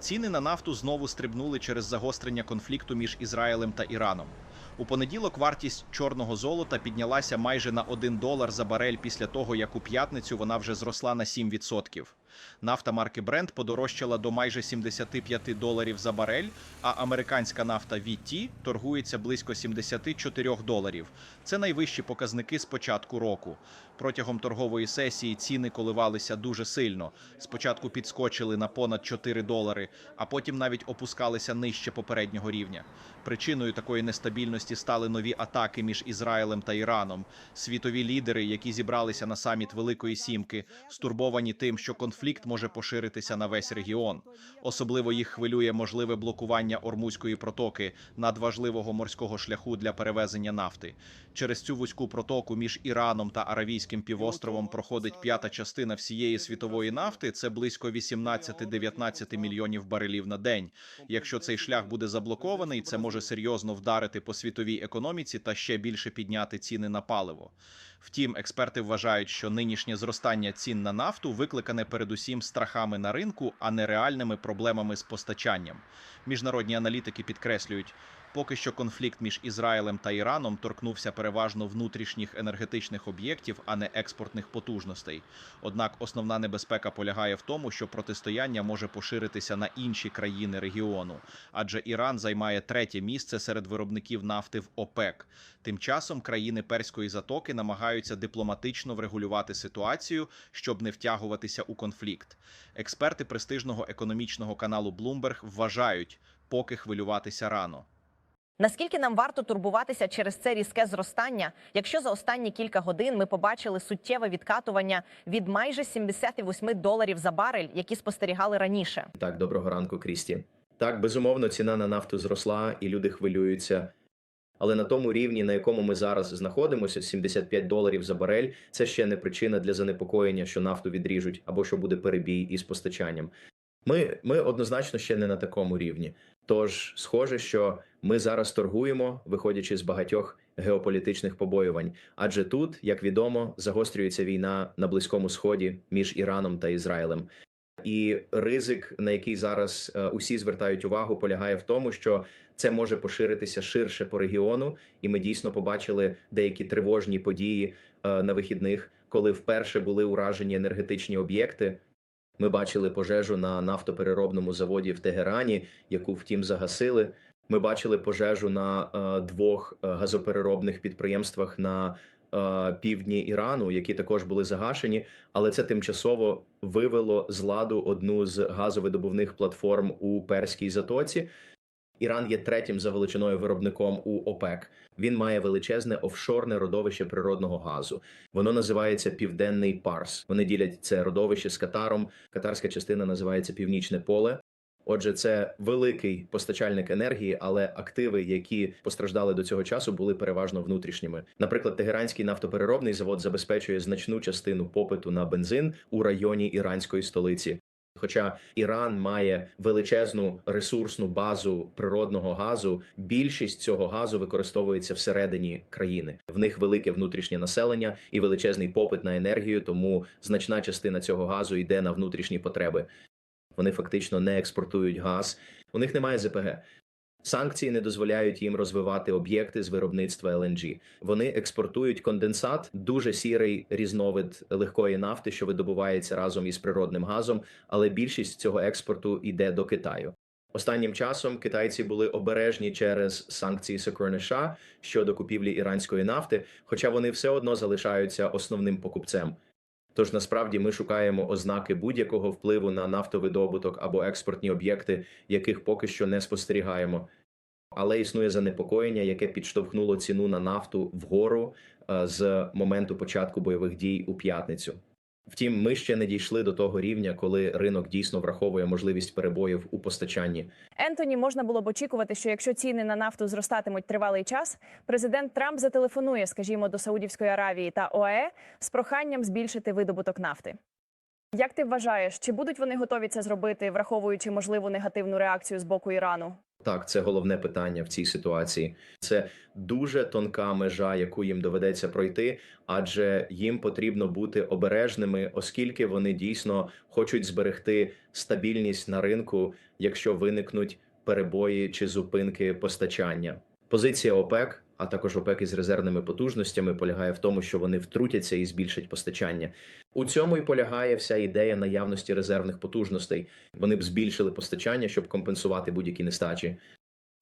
Ціни на нафту знову стрибнули через загострення конфлікту між Ізраїлем та Іраном. У понеділок вартість чорного золота піднялася майже на 1 долар за барель після того, як у п'ятницю вона вже зросла на 7%. Нафта марки Brent подорожчала до майже 75 доларів за барель, а американська нафта VT торгується близько 74 доларів. Це найвищі показники з початку року. Протягом торгової сесії ціни коливалися дуже сильно. Спочатку підскочили на понад 4 долари, а потім навіть опускалися нижче попереднього рівня. Причиною такої нестабільності стали нові атаки між Ізраїлем та Іраном. Світові лідери, які зібралися на саміт Великої Сімки, стурбовані тим, що конфлікт може поширитися на весь регіон. Особливо їх хвилює можливе блокування Ормузької протоки надважливого морського шляху для перевезення нафти. Через цю вузьку протоку між Іраном та Аравійським півостровом проходить п'ята частина всієї світової нафти. Це близько 18-19 мільйонів барелів на день. Якщо цей шлях буде заблокований, це може серйозно вдарити по світовій економіці та ще більше підняти ціни на паливо. Втім, експерти вважають, що нинішнє зростання цін на нафту викликане передусім страхами на ринку, а не реальними проблемами з постачанням. Міжнародні аналітики підкреслюють, поки що конфлікт між Ізраїлем та Іраном торкнувся переважно внутрішніх енергетичних об'єктів, а не експортних потужностей. Однак основна небезпека полягає в тому, що протистояння може поширитися на інші країни регіону, адже Іран займає третє місце серед виробників нафти в ОПЕК. Тим часом країни Перської затоки намагаються дипломатично врегулювати ситуацію, щоб не втягуватися у конфлікт. Експерти престижного економічного каналу Bloomberg вважають, поки хвилюватися рано. Наскільки нам варто турбуватися через це різке зростання, якщо за останні кілька годин ми побачили суттєве відкатування від майже 78 доларів за барель, які спостерігали раніше? Так, доброго ранку, Крісті. Так, безумовно, ціна на нафту зросла, і люди хвилюються. Але на тому рівні, на якому ми зараз знаходимося, 75 доларів за барель, це ще не причина для занепокоєння, що нафту відріжуть або що буде перебій із постачанням. Ми, ми однозначно ще не на такому рівні. Тож, схоже, що ми зараз торгуємо, виходячи з багатьох геополітичних побоювань. Адже тут, як відомо, загострюється війна на Близькому Сході між Іраном та Ізраїлем. І ризик, на який зараз е, усі звертають увагу, полягає в тому, що це може поширитися ширше по регіону, і ми дійсно побачили деякі тривожні події е, на вихідних, коли вперше були уражені енергетичні об'єкти. Ми бачили пожежу на нафтопереробному заводі в Тегерані, яку втім загасили. Ми бачили пожежу на е, двох е, газопереробних підприємствах на е, півдні Ірану, які також були загашені, але це тимчасово вивело з ладу одну з газовидобувних платформ у Перській затоці. Іран є третім за величиною виробником у ОПЕК. Він має величезне офшорне родовище природного газу. Воно називається Південний Парс. Вони ділять це родовище з Катаром. Катарська частина називається Північне Поле. Отже, це великий постачальник енергії, але активи, які постраждали до цього часу, були переважно внутрішніми. Наприклад, Тегеранський нафтопереробний завод забезпечує значну частину попиту на бензин у районі іранської столиці. Хоча Іран має величезну ресурсну базу природного газу, більшість цього газу використовується всередині країни. В них велике внутрішнє населення і величезний попит на енергію, тому значна частина цього газу йде на внутрішні потреби. Вони фактично не експортують газ. У них немає ЗПГ. Санкції не дозволяють їм розвивати об'єкти з виробництва LNG. Вони експортують конденсат, дуже сірий різновид легкої нафти, що видобувається разом із природним газом, але більшість цього експорту йде до Китаю. Останнім часом китайці були обережні через санкції Сокорни США щодо купівлі іранської нафти, хоча вони все одно залишаються основним покупцем. Тож насправді ми шукаємо ознаки будь-якого впливу на нафтовидобуток або експортні об'єкти, яких поки що не спостерігаємо. Але існує занепокоєння, яке підштовхнуло ціну на нафту вгору е, з моменту початку бойових дій у п'ятницю. Втім, ми ще не дійшли до того рівня, коли ринок дійсно враховує можливість перебоїв у постачанні. Ентоні можна було б очікувати, що якщо ціни на нафту зростатимуть тривалий час, президент Трамп зателефонує, скажімо, до Саудівської Аравії та ОАЕ з проханням збільшити видобуток нафти. Як ти вважаєш, чи будуть вони готові це зробити, враховуючи можливу негативну реакцію з боку Ірану? Так, це головне питання в цій ситуації. Це дуже тонка межа, яку їм доведеться пройти, адже їм потрібно бути обережними, оскільки вони дійсно хочуть зберегти стабільність на ринку, якщо виникнуть перебої чи зупинки постачання. Позиція ОПЕК, а також ОПЕК із резервними потужностями, полягає в тому, що вони втрутяться і збільшать постачання. У цьому і полягає вся ідея наявності резервних потужностей. Вони б збільшили постачання, щоб компенсувати будь-які нестачі.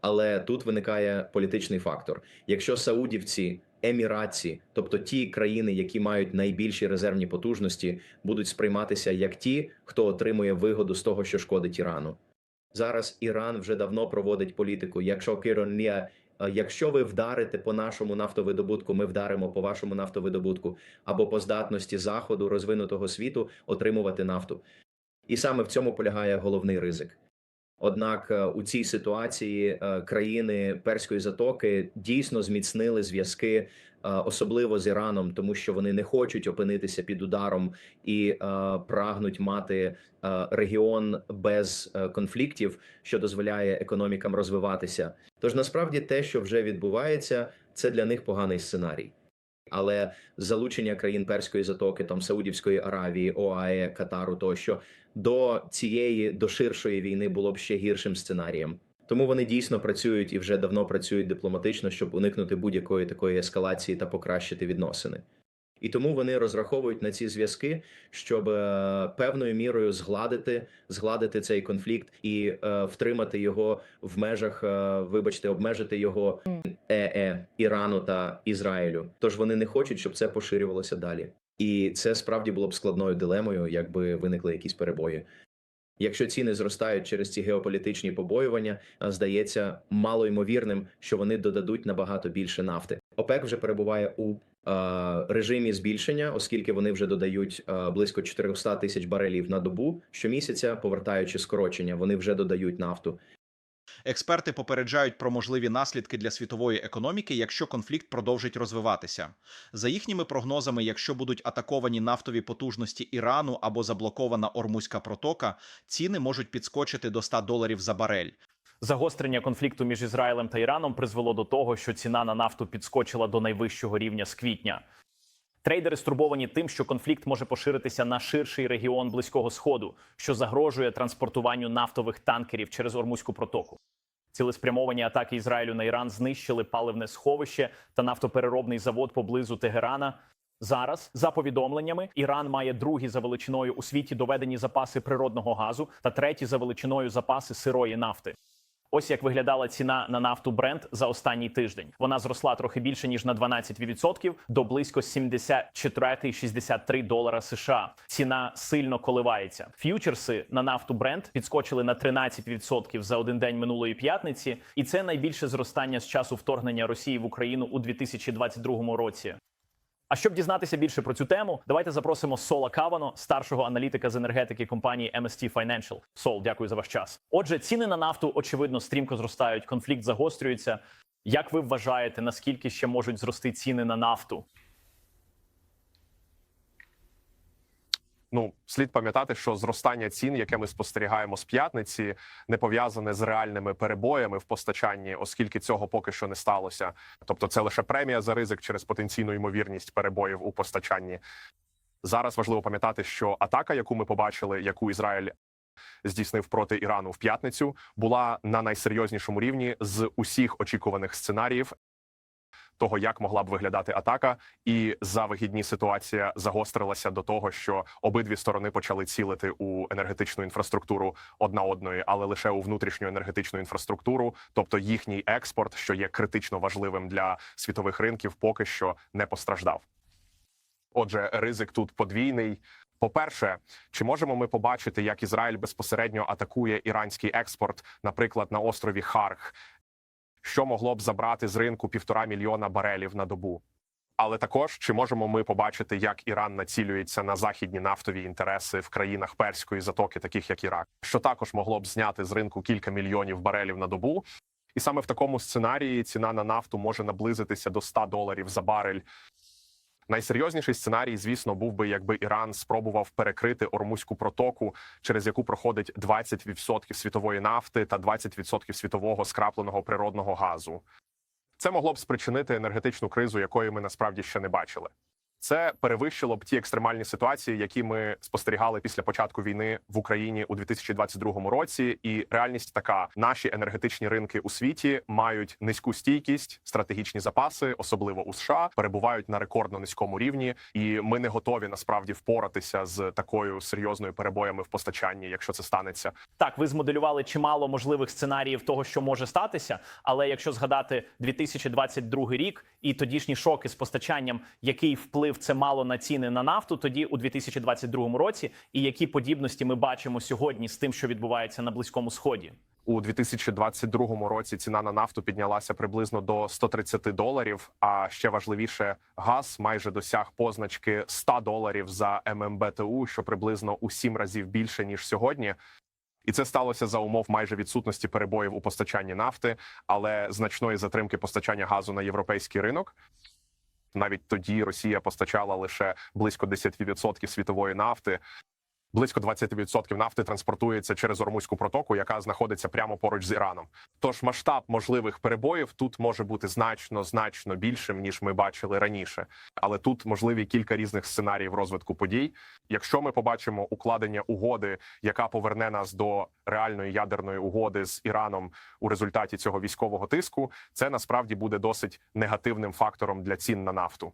Але тут виникає політичний фактор. Якщо саудівці, еміратці, тобто ті країни, які мають найбільші резервні потужності, будуть сприйматися як ті, хто отримує вигоду з того, що шкодить Ірану. Зараз Іран вже давно проводить політику. Якщо Киронія, якщо ви вдарите по нашому нафтовидобутку, ми вдаримо по вашому нафтовидобутку або по здатності заходу розвинутого світу отримувати нафту. І саме в цьому полягає головний ризик. Однак е, у цій ситуації е, країни Перської затоки дійсно зміцнили зв'язки, е, особливо з Іраном, тому що вони не хочуть опинитися під ударом і е, прагнуть мати е, регіон без е, конфліктів, що дозволяє економікам розвиватися. Тож насправді те, що вже відбувається, це для них поганий сценарій. Але залучення країн Перської затоки, там Саудівської Аравії, ОАЕ, Катару тощо до цієї до ширшої війни було б ще гіршим сценарієм. Тому вони дійсно працюють і вже давно працюють дипломатично, щоб уникнути будь-якої такої ескалації та покращити відносини. І тому вони розраховують на ці зв'язки, щоб е, певною мірою згладити, згладити цей конфлікт і е, втримати його в межах, е, вибачте, обмежити його ЕЕ Ірану та Ізраїлю. Тож вони не хочуть, щоб це поширювалося далі. І це справді було б складною дилемою, якби виникли якісь перебої. Якщо ціни зростають через ці геополітичні побоювання, здається здається малоймовірним, що вони додадуть набагато більше нафти. ОПЕК вже перебуває у е, режимі збільшення, оскільки вони вже додають е, близько 400 тисяч барелів на добу щомісяця, повертаючи скорочення, вони вже додають нафту. Експерти попереджають про можливі наслідки для світової економіки, якщо конфлікт продовжить розвиватися. За їхніми прогнозами, якщо будуть атаковані нафтові потужності Ірану або заблокована Ормузька протока, ціни можуть підскочити до 100 доларів за барель. Загострення конфлікту між Ізраїлем та Іраном призвело до того, що ціна на нафту підскочила до найвищого рівня з квітня. Трейдери стурбовані тим, що конфлікт може поширитися на ширший регіон близького сходу, що загрожує транспортуванню нафтових танкерів через Ормузьку протоку. Цілеспрямовані атаки Ізраїлю на Іран знищили паливне сховище та нафтопереробний завод поблизу Тегерана. Зараз, за повідомленнями, Іран має другі за величиною у світі доведені запаси природного газу та треті за величиною запаси сирої нафти. Ось як виглядала ціна на нафту Brent за останній тиждень. Вона зросла трохи більше ніж на 12% до близько 74,63 долара США. Ціна сильно коливається. Ф'ючерси на нафту Brent підскочили на 13% за один день минулої п'ятниці, і це найбільше зростання з часу вторгнення Росії в Україну у 2022 році. А щоб дізнатися більше про цю тему, давайте запросимо Сола Кавано, старшого аналітика з енергетики компанії MST Financial. Сол, дякую за ваш час. Отже, ціни на нафту очевидно стрімко зростають. Конфлікт загострюється. Як ви вважаєте, наскільки ще можуть зрости ціни на нафту? Ну, слід пам'ятати, що зростання цін, яке ми спостерігаємо з п'ятниці, не пов'язане з реальними перебоями в постачанні, оскільки цього поки що не сталося. Тобто, це лише премія за ризик через потенційну ймовірність перебоїв у постачанні. Зараз важливо пам'ятати, що атака, яку ми побачили, яку Ізраїль здійснив проти Ірану в п'ятницю, була на найсерйознішому рівні з усіх очікуваних сценаріїв того, як могла б виглядати атака, і за вигідні ситуація загострилася до того, що обидві сторони почали цілити у енергетичну інфраструктуру одна одної, але лише у внутрішню енергетичну інфраструктуру, тобто їхній експорт, що є критично важливим для світових ринків, поки що не постраждав. Отже, ризик тут подвійний. По-перше, чи можемо ми побачити, як Ізраїль безпосередньо атакує іранський експорт, наприклад, на острові Харг, що могло б забрати з ринку півтора мільйона барелів на добу? Але також чи можемо ми побачити, як Іран націлюється на західні нафтові інтереси в країнах перської затоки, таких як Ірак, що також могло б зняти з ринку кілька мільйонів барелів на добу? І саме в такому сценарії ціна на нафту може наблизитися до 100 доларів за барель Найсерйозніший сценарій, звісно, був би, якби Іран спробував перекрити Ормузьку протоку, через яку проходить 20% світової нафти та 20% світового скрапленого природного газу. Це могло б спричинити енергетичну кризу, якої ми насправді ще не бачили. Це перевищило б ті екстремальні ситуації, які ми спостерігали після початку війни в Україні у 2022 році. І реальність така: наші енергетичні ринки у світі мають низьку стійкість, стратегічні запаси, особливо у США, перебувають на рекордно низькому рівні, і ми не готові насправді впоратися з такою серйозною перебоями в постачанні, якщо це станеться. Так, ви змоделювали чимало можливих сценаріїв того, що може статися. Але якщо згадати 2022 рік і тодішні шоки з постачанням, який вплив це мало на ціни на нафту, тоді у 2022 році, і які подібності ми бачимо сьогодні з тим, що відбувається на близькому сході. У 2022 році ціна на нафту піднялася приблизно до 130 доларів. А ще важливіше, газ майже досяг позначки 100 доларів за ММБТУ, що приблизно у 7 разів більше ніж сьогодні. І це сталося за умов майже відсутності перебоїв у постачанні нафти, але значної затримки постачання газу на європейський ринок. Навіть тоді Росія постачала лише близько 10% світової нафти. Близько 20% нафти транспортується через Ормузьку протоку, яка знаходиться прямо поруч з Іраном. Тож масштаб можливих перебоїв тут може бути значно значно більшим ніж ми бачили раніше. Але тут можливі кілька різних сценаріїв розвитку подій. Якщо ми побачимо укладення угоди, яка поверне нас до реальної ядерної угоди з Іраном у результаті цього військового тиску, це насправді буде досить негативним фактором для цін на нафту.